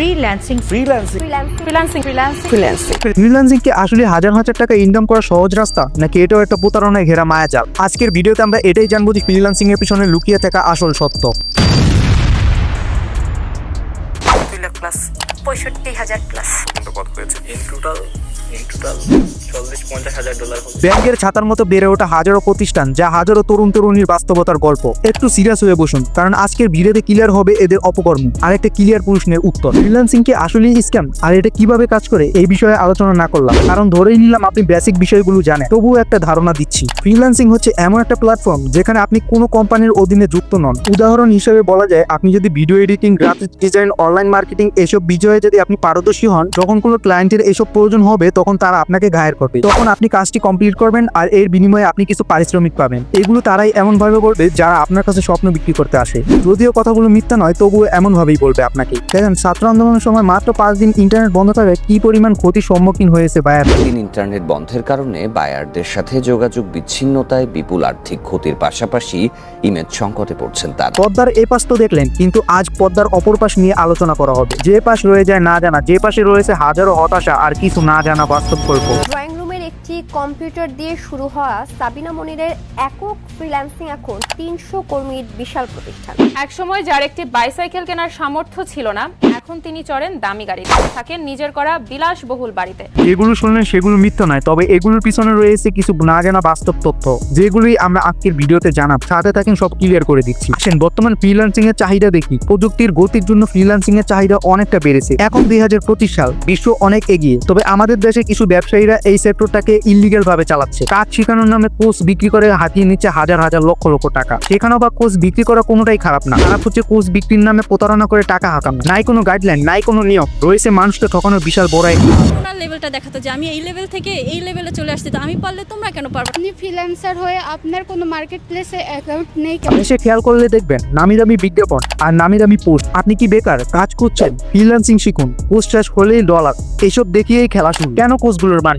Freelancing freelancing freelancing freelancing freelancing freelancing কি আসলে হাজার হাজার টাকা ইনকাম করার সহজ রাস্তা? নাকি এটাও একটা প্রতারণায় ঘেরা মায়াজাল আজকের ভিডিওতে আমরা এটাই জানব যে ফ্রিল্যান্সিং এর পিছনে লুকিয়ে থাকা আসল সত্য। পঁয়ষট্টি হাজার প্লাস ব্যাংকের ছাতার মতো বেড়ে ওঠা হাজারো প্রতিষ্ঠান যা হাজারো তরুণ তরুণীর বাস্তবতার গল্প। একটু সিরিয়াস হয়ে বসুন কারণ আজকের ভিডিওতে ক্লিয়ার হবে এদের অপকর্ম। আর একটা ক্লিয়ার প্রশ্নের উত্তর। ফ্রিল্যান্সিং কি আসলেই স্ক্যাম আর এটা কীভাবে কাজ করে? এই বিষয়ে আলোচনা না করলাম। কারণ ধরেই নিলাম আপনি বেসিক বিষয়গুলো জানেন। তবুও একটা ধারণা দিচ্ছি। ফ্রিল্যান্সিং হচ্ছে এমন একটা প্ল্যাটফর্ম যেখানে আপনি কোনো কোম্পানির অধীনে যুক্ত নন। উদাহরণ হিসেবে বলা যায় আপনি যদি video editing graphics design online marketing এসব বিষয়ে যদি আপনি পারদর্শী হন যখন কোনো ক্লায়েন্টের এসব প্রয়োজন হবে তখন তারা আপনাকে গায়ের করবে। তখন আপনি কাজটি কমপ্লিট করবেন আর এর বিনিময়ে আপনি কিছু পারিশ্রমিক পাবেন। এগুলো তারাই এমন ভাবে করবে যারা আপনার কাছে স্বপ্ন বিক্রি করতে আসে। যদিও কথাগুলো মিথ্যা নয় তবুও এমন ভাবেই বলবে আপনাকে। দেখেন ছাত্র আন্দোলনের সময় মাত্র পাঁচ দিন ইন্টারনেট বন্ধ থাকায় কি পরিমাণ ক্ষতির সম্মুখীন হয়েছে বায়ার দিন ইন্টারনেট বন্ধের কারণে বায়ারদের সাথে যোগাযোগ বিচ্ছিন্নতায় বিপুল আর্থিক ক্ষতির পাশাপাশি ইমেজ সংকটে পড়ছেন তারা। পদ্মার এ পাশ তো দেখলেন কিন্তু আজ পদ্মার অপর পাশ নিয়ে আলোচনা করা হবে। যে পাশ রয়ে যায় না জানা। যে পাশে রয়েছে হাজারো হতাশা আর কিছু না জানা বাস্তব গল্প। ড্রয়িং রুমের একটি কম্পিউটার দিয়ে শুরু হওয়া সাবিনা মনিরের একক ফ্রিল্যান্সিং এখন তিনশো কর্মীর বিশাল প্রতিষ্ঠান। একসময় যার একটি বাইসাইকেল কেনার সামর্থ্য ছিল না এখন তিনি চড়েন দামি গাড়িতে থাকেন নিজের করা বিলাসবহুল বাড়িতে। যেগুলো শুনলেন সেগুলো মিথ্য নয়, তবে এগুলোর পিছনে রয়েছে কিছু না জানা বাস্তব তথ্য, যেগুলোই আমরা আজকের ভিডিওতে জানাব। সাথে থাকেন সব ক্লিয়ার করে দিচ্ছি। আসেন, বর্তমান ফ্রিল্যান্সিং এর চাহিদা দেখি। প্রযুক্তির গতির জন্য ফ্রিল্যান্সিং এর চাহিদা অনেকটা বেড়েছে। এখন দুই হাজার পঁচিশ সাল, বিশ্ব অনেক এগিয়ে। তবে আমাদের দেশে কিছু ব্যবসায়ীরা এই সেক্টরটাকে ইলিগাল ভাবে চালাচ্ছে। কাজ শেখানোর নামে কোর্স বিক্রি করে হাতিয়ে নিচ্ছে হাজার হাজার লক্ষ লক্ষ টাকা। সেখানেও বা কোর্স বিক্রি করা কোনোটাই খারাপ না। খারাপ হচ্ছে কোর্স বিক্রির নামে প্রতারণা করে টাকা হাঁকানো। নাই কোনো গাইডলাইন নাই কোনো নিয়ম। রয়েছে মানুষকে ঠকানোর বিশাল বড় এক লেভেলটা দেখাতো যে আমি এই লেভেল থেকে এই লেভেলে চলে আসছি তো আমি পারলে তোমরা কেন পারবে? আপনি ফ্রিল্যান্সার হয়ে আপনার কোনো মার্কেট প্লেসে অ্যাকাউন্ট নেই এসে খেয়াল করলে দেখবেন নামি দামি বিজ্ঞাপন আর নামি দামি পোস্ট আপনি কি বেকার কাজ করছেন ফ্রিল্যান্সিং শিখুন পোস্ট শেষ হলেই ডলার এসব দেখিয়েই খেলা শুরু কেন কোর্সগুলোর মান?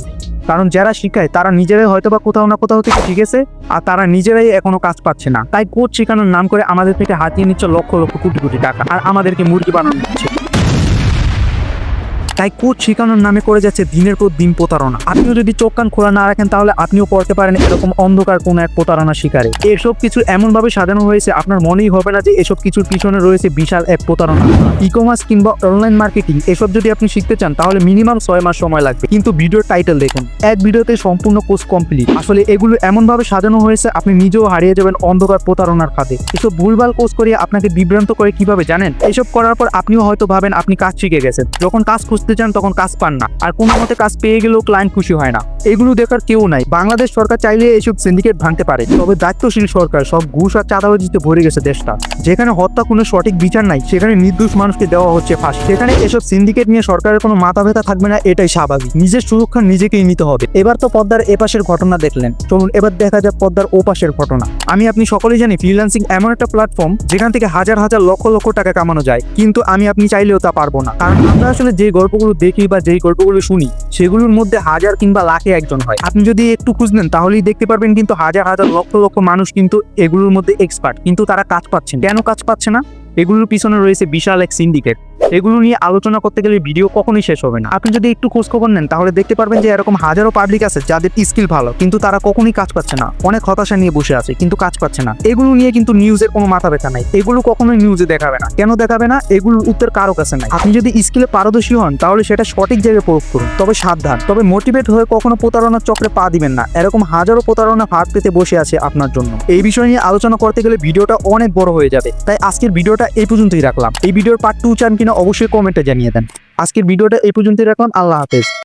কারণ যারা শিখায় তারা নিজেরাই হয়তো বা কোথাও না কোথাও থেকে শিখেছে আর তারা নিজেরাই এখনও কাজ পাচ্ছে না। তাই কোচ শেখানোর নাম করে আমাদের থেকে হাতিয়ে নিচ্ছে লক্ষ লক্ষ কোটি কোটি টাকা আর আমাদেরকে মুরগি বানানো হচ্ছে। তাই কোচ শেখানোর নামে করে যাচ্ছে দিনের পর দিন প্রতারণা। আপনিও যদি চোখ কান খোলা না রাখেন তাহলে আপনিও পড়তে পারেন এরকম অন্ধকার কোন এক প্রতারণা শিকারে। এসব কিছু এমন ভাবে সাজানো হয়েছে, আপনার মনেই হবে না যে এসব কিছুর পিছনে রয়েছে বিশাল এক প্রতারণা। ই কমার্স কিংবা অনলাইন মার্কেটিং এসব যদি আপনি শিখতে চান তাহলে মিনিমাম ছয় মাস সময় লাগবে। কিন্তু ভিডিওর টাইটেল দেখুন। এক ভিডিওতে সম্পূর্ণ কোর্স কমপ্লিট আসলে এগুলো এমন ভাবে সাজানো হয়েছে, আপনি নিজেও হারিয়ে যাবেন অন্ধকার প্রতারণার খাতে। এসব ভুলভাল কোর্স করিয়ে আপনাকে বিভ্রান্ত করে কীভাবে জানেন? এসব করার পর আপনিও হয়তো ভাবেন আপনি কাজ শিখে গেছেন। যখন কাজ খুঁজতে চান তখন কাজ পান না। আর কোনো মতে কাজ পেয়ে গেলেও ক্লায়েন্ট খুশি হয় না। এগুলো দেখার কেউ নাই। বাংলাদেশ সরকার চাইলে এইসব সিন্ডিকেট ভাঙতে পারে। তবে দায়িত্বশীল সরকার, সব ঘুষ আর চাঁদাবাজিতে ভরে গেছে দেশটা। যেখানে হত্যা কোনো সঠিক বিচার নাই, সেখানে নির্দোষ মানুষকে দেওয়া হচ্ছে ফাঁসি। সেখানে এসব সিন্ডিকেট নিয়ে সরকারের কোনো মাথা ব্যথা থাকবে না, এটাই স্বাভাবিক। নিজের সুরক্ষা নিজেকেই নিতে হবে। এবার তো পদ্মার এপাশের ঘটনা দেখলেন। চলুন এবার দেখা যাক পদ্মার ওপাশের ঘটনা। আমি আপনি সকলেই জানি ফ্রিল্যান্সিং এমন একটা প্ল্যাটফর্ম যেখান থেকে হাজার হাজার লক্ষ লক্ষ টাকা কামানো যায়। কিন্তু আমি আপনি চাইলেও তা পারব না। কারণ আমরা আসলে যে গল্পগুলো দেখি বা যেই গল্পগুলো শুনি, সেগুলোর মধ্যে হাজার কিংবা লাখে একজন হয়। আপনি যদি একটু খুঁজলেন তাহলেই দেখতে পারবেন কিন্তু হাজার হাজার, লক্ষ লক্ষ মানুষ কিন্তু এগুলোর মধ্যে এক্সপার্ট কিন্তু তারা কাজ পাচ্ছেন কেন কাজ পাচ্ছে না? এগুলোর পিছনে রয়েছে বিশাল এক সিন্ডিকেট এগুলো নিয়ে আলোচনা করতে গেলে ভিডিও কখনোই শেষ হবে না। আপনি যদি একটু খোঁজ খবর নেন, তাহলে দেখতে পারবেন যে এরকম হাজারো পাবলিক আছে যাদের স্কিল ভালো, কিন্তু তারা কখনোই কাজ পাচ্ছে না। অনেক হতাশা নিয়ে বসে আছে, কিন্তু কাজ পাচ্ছে না। এগুলো নিয়ে কিন্তু নিউজের কোনো মাথা ব্যথা নাই। এগুলো কখনোই নিউজে দেখাবে না। কেন দেখাবে না? এগুলোর উত্তর কারও কাছে নাই। আপনি যদি স্কিলে পারদর্শী হন, তাহলে সেটা সঠিক জায়গায় প্রয়োগ করুন। তবে সাবধান। তবে মোটিভেট হয়ে কখনো প্রতারণার চক্রে পা দিবেন না। এরকম হাজারো প্রতারণা ফাঁদ পেতে বসে আছে আপনার জন্য। এই বিষয় নিয়ে আলোচনা করতে গেলে ভিডিওটা অনেক বড় হয়ে যাবে। তাই আজকের ভিডিওটা এই পর্যন্তই রাখলাম। এই ভিডিওর পার্ট টু চান কিনা অবশ্যই কমেন্টে জানিয়ে দেন। আজকের ভিডিওটা এই পর্যন্তই রাখলাম। আল্লাহ হাফেজ।